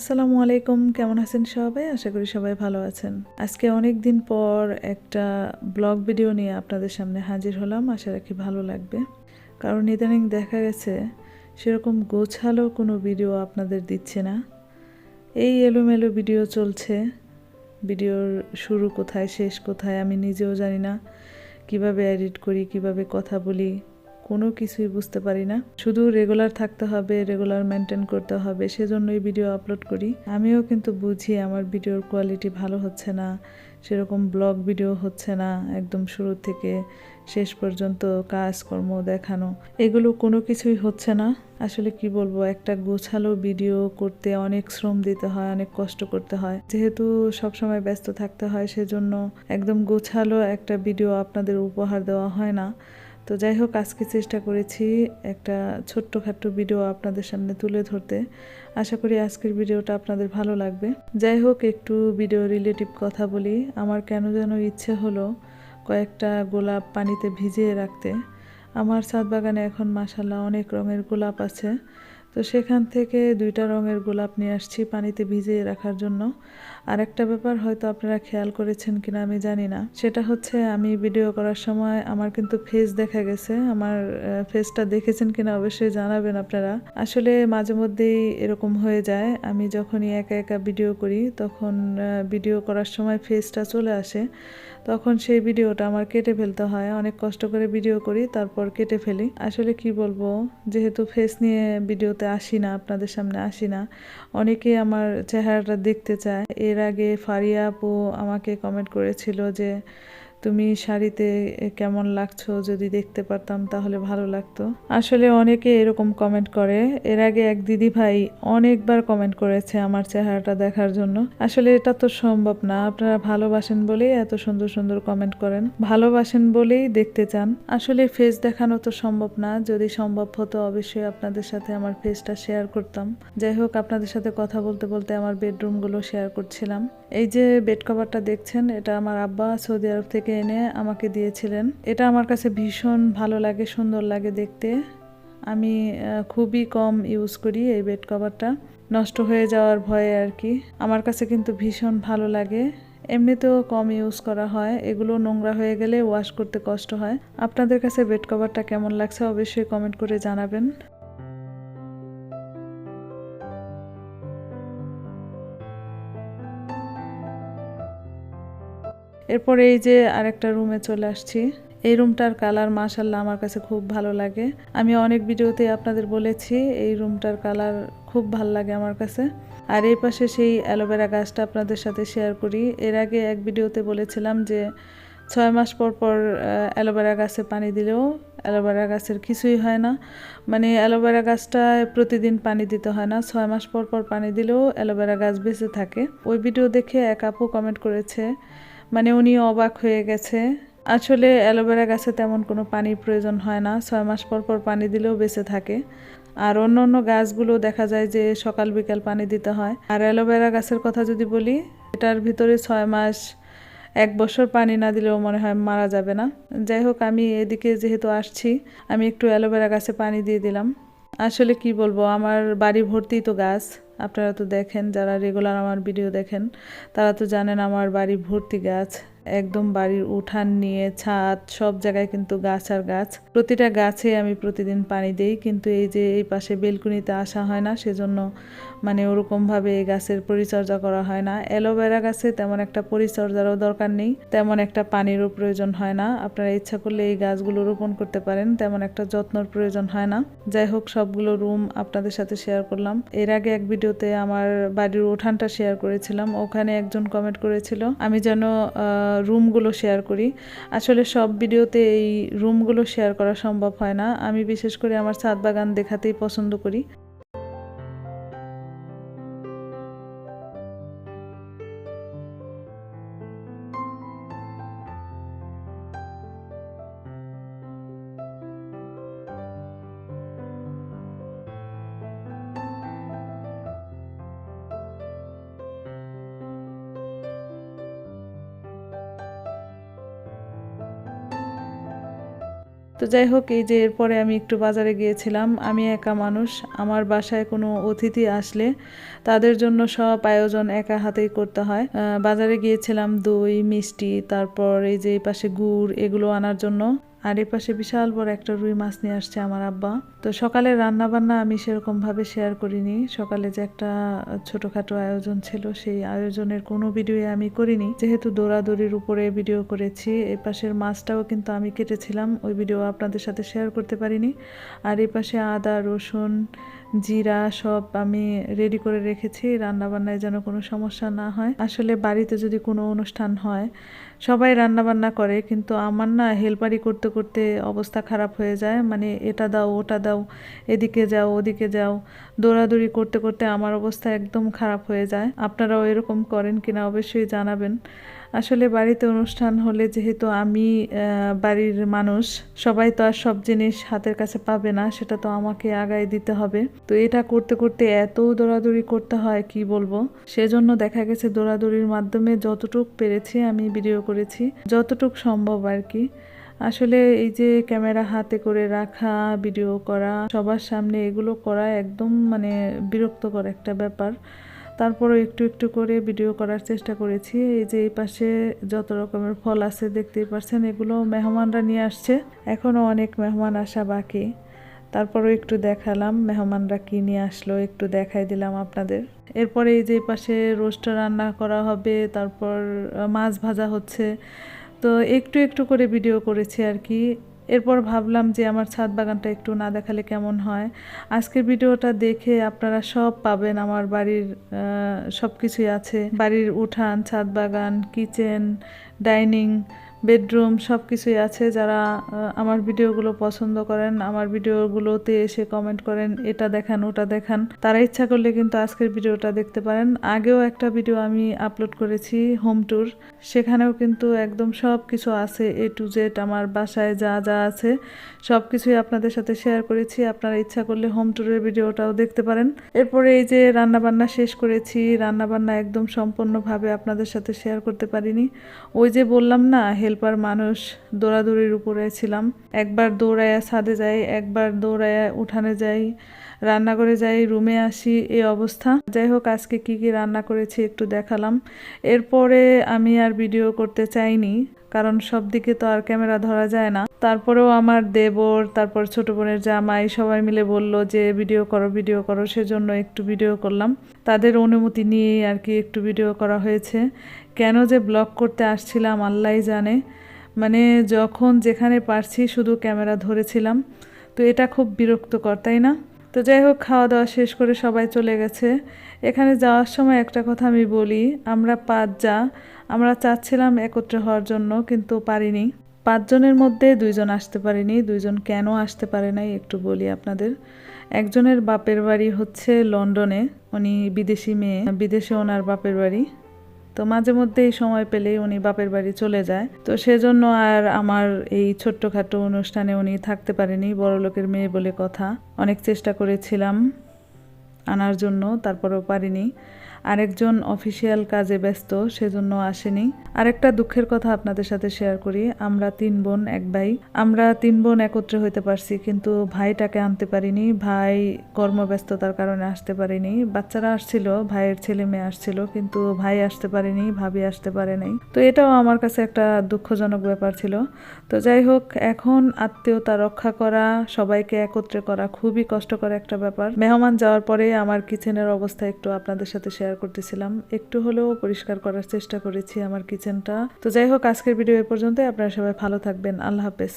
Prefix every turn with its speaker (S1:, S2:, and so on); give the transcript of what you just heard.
S1: আসসালামু আলাইকুম, কেমন আছেন সবাই? আশা করি সবাই ভালো আছেন। আজকে অনেক দিন পর একটা ব্লগ ভিডিও নিয়ে আপনাদের সামনে হাজির হলাম, আশা রাখি ভালো লাগবে। কারণ ইদানিং দেখা গেছে, সেরকম গোছালো কোনো ভিডিও আপনাদের দিচ্ছে না। এই এলোমেলো ভিডিও চলছে। ভিডিওর শুরু কোথায়, শেষ কোথায় আমি নিজেও জানি না। কীভাবে এডিট করি, কীভাবে কথা বলি কোনো কিছুই বুঝতে পারি না। শুধু রেগুলার থাকতে হবে রেগুলার মেনটেন করতে হবে, সেজন্যই ভিডিও আপলোড করি। আমিও কিন্তু বুঝি আমার ভিডিওর কোয়ালিটি ভালো হচ্ছে না, সেরকম ব্লগ ভিডিও হচ্ছে না, একদম শুরু থেকে শেষ পর্যন্ত কাজকর্ম দেখানো। এগুলো কোনো কিছুই হচ্ছে না। আসলে কি বলব, একটা গোছালো ভিডিও করতে অনেক শ্রম দিতে হয়, অনেক কষ্ট করতে হয়। যেহেতু সবসময় ব্যস্ত থাকতে হয়, সেজন্য একদম গোছালো একটা ভিডিও আপনাদের উপহার দেওয়া হয় না। তো যাই হোক, আজকে চেষ্টা করেছি একটা ছোট্টখাট্ট ভিডিও আপনাদের সামনে তুলে ধরতে। আশা করি আজকের ভিডিওটা আপনাদের ভালো লাগবে। যাই হোক, একটু ভিডিও রিলেটিভ কথা বলি। আমার কেন যেন ইচ্ছে হলো কয়েকটা গোলাপ পানিতে ভিজিয়ে রাখতে। আমার ছাদ বাগানে এখন মাসাল্লাহ অনেক রঙের গোলাপ আছে। তো সেখান থেকে দুইটা রঙের গোলাপ নিয়ে আসছি পানিতে ভিজিয়ে রাখার জন্য। আর একটা ব্যাপার হয়তো আপনারা খেয়াল করেছেন কিনা আমি জানি না। সেটা হচ্ছে আমি ভিডিও করার সময় আমার কিন্তু ফেস দেখা গেছে। আমার ফেসটা দেখেছেন কিনা অবশ্যই জানাবেন আপনারা। আসলে মাঝে মধ্যেই এরকম হয়ে যায়। আমি যখনই একা একা ভিডিও করি, তখন ভিডিও করার সময় ফেসটা চলে আসে। তখন সেই ভিডিওটা আমার কেটে ফেলতে হয়। অনেক কষ্ট করে ভিডিও করি, তারপর কেটে ফেলি। আসলে কি বলব? যেহেতু ফেস নিয়ে ভিডিওতে আসি না, আপনাদের সামনে আসি না। অনেকে আমার চেহারাটা দেখতে চায়। এর আগে ফারিয়া আপু আমাকে কমেন্ট করেছিল যে তুমি শাড়িতে কেমন লাগছো যদি দেখতে পারতাম তাহলে ভালো লাগতো। আসলে অনেকে এরকম কমেন্ট করে। এর আগে এক দিদি ভাই অনেকবার কমেন্ট করেছে আমার চেহারাটা দেখার জন্য। আসলে এটা তো সম্ভব না। আপনারা ভালোবাসেন বলেই এত সুন্দর সুন্দর কমেন্ট করেন। ভালোবাসেন বলেই দেখতে চান। আসলে ফেস দেখানো তো সম্ভব না। যদি সম্ভব হতো অবশ্যই আপনাদের সাথে আমার ফেসটা শেয়ার করতাম। যাই হোক, আপনাদের সাথে কথা বলতে বলতে আমার বেডরুমগুলো শেয়ার করছিলাম। এই যে বেড কভারটা দেখছেন, এটা আমার আব্বা সৌদি আরব থেকে এনে আমাকে দিয়েছিলেন। এটা আমার কাছে ভীষণ ভালো লাগে, সুন্দর লাগে দেখতে। আমি খুবই কম ইউজ করি এই বেড কভারটা নষ্ট হয়ে যাওয়ার ভয়ে আর কি। আমার কাছে কিন্তু ভীষণ ভালো লাগে। এমনিতেও কম ইউজ করা হয়। এগুলো নোংরা হয়ে গেলে ওয়াশ করতে কষ্ট হয়। আপনাদের কাছে বেড কভারটা কেমন লাগছে অবশ্যই কমেন্ট করে জানাবেন। এরপরে এই যে আরেকটা রুমে চলে আসছি। এই রুমটার কালার মাশাল্লাহ আমার কাছে খুব ভালো লাগে। আমি অনেক ভিডিওতে আপনাদের বলেছি, এই রুমটার কালার খুব ভালো লাগে আমার কাছে। আর এই পাশে সেই অ্যালোভেরা গাছটা আপনাদের সাথে শেয়ার করি। এর আগে এক ভিডিওতে বলেছিলাম যে, ছয় মাস পর পর অ্যালোভেরা গাছে পানি দিলেও অ্যালোভেরা গাছের কিছুই হয় না। মানে অ্যালোভেরা গাছটায় প্রতিদিন পানি দিতে হয় না। ছয় মাস পর পর পানি দিলেও অ্যালোভেরা গাছ বেঁচে থাকে। ওই ভিডিও দেখে এক আপু কমেন্ট করেছে মানে উনি অবাক হয়ে গেছে। আসলে অ্যালোভেরা গাছে তেমন কোনো পানির প্রয়োজন হয় না, ছয় মাস পর পর পানি দিলেও বেঁচে থাকে। আর অন্য অন্য গাছগুলো দেখা যায় যে সকাল বিকাল পানি দিতে হয়। আর অ্যালোভেরা গাছের কথা যদি বলি, এটার ভিতরে ছয় মাস, এক বছর পানি না দিলেও মনে হয় মারা যাবে না। যাই হোক, আমি এদিকে যেহেতু আসছি, আমি একটু অ্যালোভেরা গাছে পানি দিয়ে দিলাম। আসলে কি বলব, আমার বাড়ি ভর্তি তো গাছ। আপনারা তো দেখেন, যারা রেগুলার আমার ভিডিও দেখেন, তারা তো জানেন আমার বাড়ি ভর্তি গাছ। একদম বাড়ির উঠান নিয়ে, ছাদ, সব জায়গায় কিন্তু গাছ আর গাছ। প্রতিটা গাছে আমি প্রতিদিন পানি দেই, কিন্তু এই যে এই পাশে বেলকুনিতে আসা হয় না, সেজন্য মানে ওরকমভাবে এই গাছের পরিচর্যা করা হয় না। অ্যালোভেরা গাছে তেমন একটা পরিচর্যারও দরকার নেই, তেমন একটা পানিরও প্রয়োজন হয় না। আপনারা ইচ্ছা করলে এই গাছগুলো রোপণ করতে পারেন, তেমন একটা যত্নর প্রয়োজন হয় না। যাই হোক, সবগুলো রুম আপনাদের সাথে শেয়ার করলাম। এর আগে এক ভিডিওতে আমার বাড়ির উঠানটা শেয়ার করেছিলাম, ওখানে একজন কমেন্ট করেছিল, আমি যেন রুমগুলো শেয়ার করি। আসলে সব ভিডিওতে এই রুমগুলো শেয়ার করা সম্ভব হয় না। আমি বিশেষ করে আমার ছাদ বাগান দেখাতেই পছন্দ করি। তো যাই হোক, এই যে এরপরে আমি একটু বাজারে গিয়েছিলাম। আমি একা মানুষ, আমার বাসায় কোনো অতিথি আসলে তাদের জন্য সব আয়োজন একা হাতেই করতে হয়। বাজারে গিয়েছিলাম দই, মিষ্টি, তারপর এই যে পাশে গুড়, এগুলো আনার জন্য। আর এপাশে পাশে বিশাল বড় একটা রুই মাছ নিয়ে আসছে আমার আব্বা। তো সকালে রান্না বান্না আমি সেরকমভাবে শেয়ার করিনি। সকালে যে একটা ছোটোখাটো আয়োজন ছিল, সেই আয়োজনের কোনো ভিডিও আমি করিনি। যেহেতু দৌড়াদৌড়ির উপরে ভিডিও করেছি এপাশের পাশের মাছটাও কিন্তু আমি কেটেছিলাম। ওই ভিডিও আপনাদের সাথে শেয়ার করতে পারিনি। আর এপাশে পাশে আদা, রসুন জিরা সব আমি রেডি করে রেখেছি রান্না বান্নায় যেন কোনো সমস্যা না হয়। আসলে বাড়িতে যদি কোনো অনুষ্ঠান হয়, সবাই রান্না বান্না করে, কিন্তু আমার না হেল্পারি করতে করতে অবস্থা খারাপ হয়ে যায়। মানে এটা দাও, ওটা দাও, এদিকে যাও, ওদিকে যাও, দৌড়াদৌড়ি করতে করতে আমার অবস্থা একদম খারাপ হয়ে যায়। আপনারাও এরকম করেন কিনা অবশ্যই জানাবেন। আসলে বাড়িতে অনুষ্ঠান হলে যেহেতু আমি বাড়ির মানুষ, সবাই তো আর সব জিনিস হাতের কাছে পাবে না, সেটা তো আমাকে আগায় দিতে হবে। তো এটা করতে করতে এত দৌড়াদৌড়ি করতে হয়, কি বলব? সেজন্য দেখা গেছে দৌড়াদৌড়ির মাধ্যমে যতটুক পেরেছি আমি ভিডিও করেছি, যতটুক সম্ভব আর কি। আসলে এই যে ক্যামেরা হাতে করে রাখা, ভিডিও করা, সবার সামনে এগুলো করা একদম মানে বিরক্তকর একটা ব্যাপার। তারপরও একটু একটু করে ভিডিও করার চেষ্টা করেছি। এই যে এই পাশে যত রকমের ফল আছে দেখতেই পাচ্ছেন, এগুলো মেহমানরা নিয়ে আসছে। এখনও অনেক মেহমান আসা বাকি। তারপরও একটু দেখালাম মেহমানরা কি নিয়ে আসলো, একটু দেখাই দিলাম আপনাদের। এরপরে এই যে পাশে রোস্ট রান্না করা হবে, তারপর মাছ ভাজা হচ্ছে। তো একটু একটু করে ভিডিও করেছি আর কি। এরপর ভাবলাম যে আমার ছাদ বাগানটা একটু না দেখালে কেমন হয়। আজকের ভিডিওটা দেখে আপনারা সব পাবেন আমার বাড়ির সব কিছুই আছে। বাড়ির উঠান, ছাদ বাগান, কিচেন, ডাইনিং বেডরুম সব কিছুই আছে, যারা আমার ভিডিওগুলো পছন্দ করেন, আমার ভিডিওগুলোতে এসে কমেন্ট করেন, এটা দেখান, ওটা দেখান। তারা ইচ্ছা করলে কিন্তু আজকের ভিডিওটা দেখতে পারেন। আগেও একটা ভিডিও আমি আপলোড করেছি হোম ট্যুর সেখানেও কিন্তু একদম সব কিছু আছে এ টু জেড আমার বাসায় যা যা আছে সব কিছুই আপনাদের সাথে শেয়ার করেছি। আপনারা ইচ্ছা করলে হোম ট্যুরের ভিডিওটাও দেখতে পারেন। এরপরে এই যে রান্নাবান্না শেষ করেছি, রান্নাবান্না একদম সম্পূর্ণভাবে আপনাদের সাথে শেয়ার করতে পারিনি। ওই যে বললাম না হেল্পার মানুষ দৌড়াদৌড়ির উপরে ছিলাম। একবার দৌড়ায়া ছাদে যাই, একবার দৌড়ায়া উঠানে যাই, রান্না করে যাই, রুমে আসি, এই অবস্থা। যাই হোক, আজকে কি কি রান্না করেছি একটু দেখালাম। এরপরে আমি আর ভিডিও করতে চাইনি। কারণ সব দিকে তো আর ক্যামেরা ধরা যায় না। তারপরেও আমার দেবর, তারপর ছোট বোনের জামাই সবাই মিলে বলল যে, ভিডিও করো ভিডিও করো। সেজন্য একটু ভিডিও করলাম। তাদের অনুমতি নিয়ে আর কি একটু ভিডিও করা হয়েছে। কেন যে ব্লগ করতে আসছিলাম আল্লাহ জানে। মানে যখন যেখানে পারছি শুধু ক্যামেরা ধরেছিলাম। তো এটা খুব বিরক্তকর, তাই না? তো যাই হোক, খাওয়া দাওয়া শেষ করে সবাই চলে গেছে। এখানে যাওয়ার সময় একটা কথা আমি বলি, আমরা পাঁচ যা আমরা চাচ্ছিলাম একত্রে হওয়ার জন্য, কিন্তু পারিনি। পাঁচজনের মধ্যে দুইজন আসতে পারেনি, দুইজন কেন আসতে পারে নাই একটু বলি আপনাদের। একজনের বাপের বাড়ি হচ্ছে লন্ডনে, উনি বিদেশি মেয়ে, বিদেশে ওনার বাপের বাড়ি। তো মাঝে মধ্যেই সময় পেলেই উনি বাপের বাড়ি চলে যায়। তো সেজন্য আর আমার এই ছোট্টখাটো অনুষ্ঠানে উনি থাকতে পারেনি, বড়লোকের মেয়ে বলে কথা। অনেক চেষ্টা করেছিলাম আনার জন্য, তারপরেও পারিনি। আরেকজন অফিসিয়াল কাজে ব্যস্ত, সেজন্য আসেনি। আরেকটা দুঃখের কথা আপনাদের সাথে শেয়ার করি। আমরা তিন বোন, এক ভাই। আমরা তিন বোন একত্রে হইতে পারছি, কিন্তু ভাইটাকে আনতে পারিনি। ভাই কর্মব্যস্ততার কারণে আসতে পারেনি। বাচ্চারা আসছিল, ভাইয়ের ছেলে মেয়ে আসছিল, কিন্তু ভাই আসতে পারেনি, ভাবি আসতে পারে নাই। তো এটাও আমার কাছে একটা দুঃখজনক ব্যাপার ছিল। তো যাই হোক, এখন আত্মীয়তা রক্ষা করা, সবাইকে একত্রে করা খুবই কষ্টকর একটা ব্যাপার। মেহমান যাওয়ার পরে আমার কিচেনের অবস্থা একটু আপনাদের সাথে শেয়ার করতেছিলাম। একটু হলেও পরিষ্কার করার চেষ্টা করেছি আমার কিচেনটা। তো যাই হোক, আজকের ভিডিও এ পর্যন্ত আপনারা সবাই ভালো থাকবেন। আল্লাহ হাফেজ।